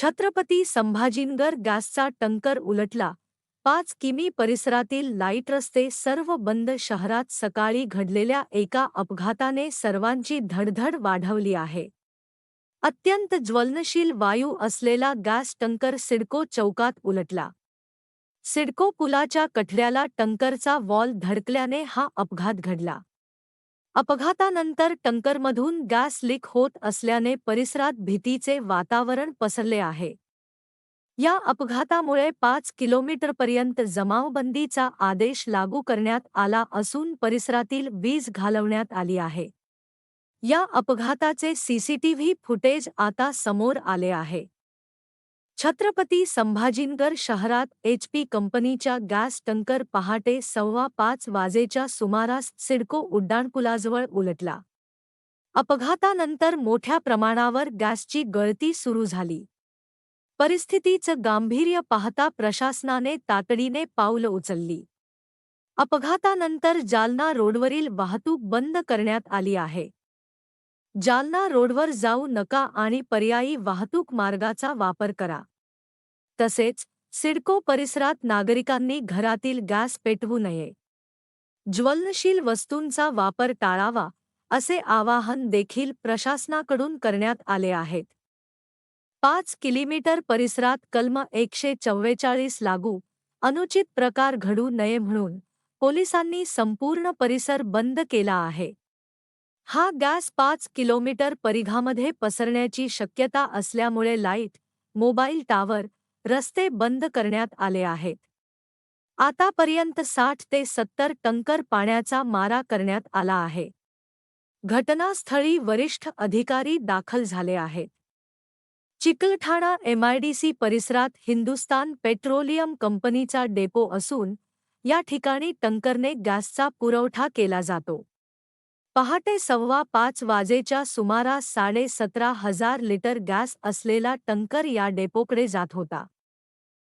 छत्रपती संभाजीनगर गॅसचा टंकर उलटला. पाच किमी परिसरातील लाइट रस्ते सर्व बंद शहरात सकाळी घडलेल्या एका अपघाताने सर्वांची धडधड वाढवली आहे. अत्यंत ज्वलनशील वायू असलेला गॅस टंकर सिडको चौकात उलटला. सिडको पुलाच्या कठड्याला टंकरचा वॉल धडकल्याने हा अपघात घडला. अपघातानंतर टंकरमधून गॅस लीक होत असल्याने परिसरात भीतीचे वातावरण पसरले आहे. या अपघातामुळे पाच किलोमीटरपर्यंत जमावबंदीचा आदेश लागू करण्यात आला असून परिसरातील वीज घालवण्यात आली आहे. या अपघाताचे सीसीटीव्ही फुटेज आता समोर आले आहे. छत्रपती संभाजीनगर शहरात एचपी कंपनीच्या गॅस टंकर पहाटे सव्वा पाच वाजेच्या सुमारास सिडको उड्डाणपुलाजवळ उलटला. अपघातानंतर मोठ्या प्रमाणावर गॅसची गळती सुरू झाली. परिस्थितीचं गांभीर्य पाहता प्रशासनाने तातडीने पाऊल उचलली. अपघातानंतर जालना रोडवरील वाहतूक बंद करण्यात आली आहे. जालना रोडवर जाऊ नका आणि पर्यायी वाहतूक मार्गाचा वापर करा. तसेच सिडको परिसरात नागरिकांनी घरातील गॅस पेटवू नये. ज्वलनशील वस्तूंचा वापर टाळावा असे आवाहन देखील प्रशासनाकडून करण्यात आले आहेत पाच किलोमीटर परिसरात कलम एकशे चव्वेचाळीस लागू अनुचित प्रकार घडू नये म्हणून पोलिसांनी संपूर्ण परिसर बंद केला आहे. हा गॅस पाच किलोमीटर परिघामध्ये पसरण्याची शक्यता असल्यामुळे लाइट मोबाईल टावर रस्ते बंद करण्यात आले आहेत. आतापर्यंत साठ ते सत्तर टंकर पाण्याचा मारा करण्यात आला आहे. घटनास्थळी वरिष्ठ अधिकारी दाखल झाले आहेत. चिकलठाणा एमआयडीसी परिसरात हिंदुस्तान पेट्रोलियम कंपनीचा डेपो असून या ठिकाणी टंकरने गॅसचा पुरवठा केला जातो. पहाटे सव्वा पाच वाजेच्या सुमारास साडे सतरा हजार लिटर गॅस असलेला टंकर या डेपोकडे जात होता.